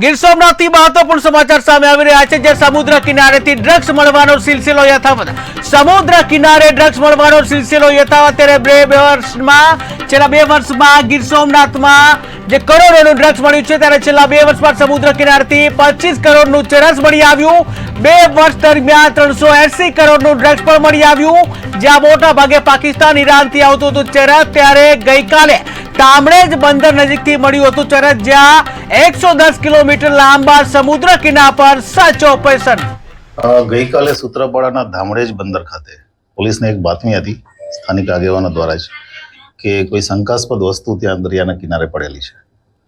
ગીર સોમનાથથી મહત્વપૂર્ણ સમાચાર સામે આવી રહ્યા છે જે સમુદ્ર કિનારેથી ડ્રગ્સ મળવાનો સિલસિલો યથાવત. સમુદ્ર કિનારે ડ્રગ્સ મળવાનો સિલસિલો યથાવત. ત્યારે બે વર્ષમાં, છેલ્લા બે વર્ષમાં ગીર સોમનાથમાં જે કરોડોનું ડ્રગ્સ મળ્યું છે, ત્યારે છેલ્લા બે વર્ષમાં સમુદ્ર કિનારેથી પચીસ કરોડનું ચરસ મળી આવ્યું. બે વર્ષ દરમિયાન ત્રણસો એસી કરોડનું ડ્રગ્સ પણ મળી આવ્યું. જ્યાં મોટા ભાગે પાકિસ્તાન, ઈરાનથી આવતું હતું ચરસ, ત્યારે ગઈકાલે કામરેજ બંદર નજીકથી મળ્યું હતું ચરસ, જ્યાં એકસો દસ કિલોમીટર લાંબા સમુદ્ર કિનારા પર સર્ચ ઓપરેશન. ગઈકાલે સૂત્રાપાડાના ધામડેજ બંદર ખાતે પોલીસને એક બાતમી હતી, સ્થાનિક આગેવાનો દ્વારા જ, કે કોઈ શંકાસ્પદ વસ્તુ ત્યાં દરિયાના કિનારે પડેલી છે.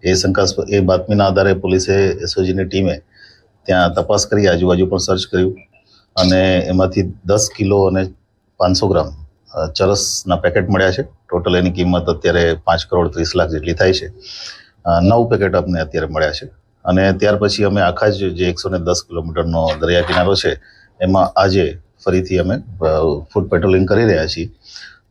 એ શંકાસ્પદ, એ બાતમીના આધારે પોલીસે એસઓજીની ટીમે ત્યાં તપાસ કરી, આજુબાજુ પણ સર્ચ કર્યું અને એમાંથી દસ કિલો અને પાંચસો ગ્રામ ચરસના પેકેટ મળ્યા છે. ટોટલ એની કિંમત અત્યારે પાંચ કરોડ ત્રીસ લાખ જેટલી થાય છે. નવ પેકેટ અમને અત્યારે મળ્યા છે. અને ત્યાર પછી અમે આખા જ જે એકસો ને દસ કિલોમીટરનો દરિયા કિનારો છે, એમાં આજે ફરીથી અમે ફૂડ પેટ્રોલિંગ કરી રહ્યા છીએ.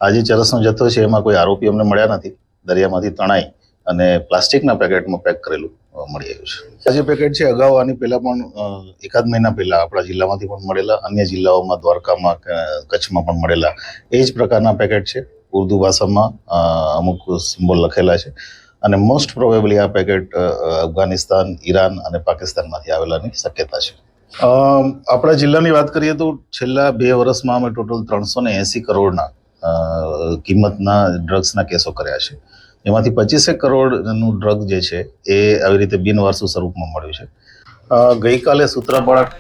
આજે ચરસનો જથ્થો છે, એમાં કોઈ આરોપી અમને મળ્યા નથી. દરિયામાંથી તણાઈ અને પ્લાસ્ટિકના પેકેટમાં પેક કરેલું મળી આવ્યું છે. આ જે પેકેટ છે, અગાઉ આની પહેલા પણ એકાદ મહિના પહેલા આપણા જિલ્લામાંથી પણ મળેલા, અન્ય જિલ્લાઓમાં, દ્વારકામાં કચ્છમાં પણ મળેલા, એ જ પ્રકારના પેકેટ છે. ઉર્દુ ભાષામાં અમુક સિમ્બોલ લખેલા છે. અને મોસ્ટ પ્રોબેબલી આ પેકેટ અફઘાનિસ્તાન, ઈરાન અને પાકિસ્તાનમાંથી આવેલાની શક્યતા છે. આપણા જિલ્લાની વાત કરીએ તો છેલ્લા બે વર્ષમાં અમે ટોટલ ત્રણસો ને એંસી કરોડના કિંમતના ડ્રગ્સના કેસો કર્યા છે. એમાંથી પચીસેક કરોડનું ડ્રગ જે છે, એ આવી રીતે બિનવારસુ સ્વરૂપમાં મળ્યું છે. ગઈકાલે સૂત્રાપાડા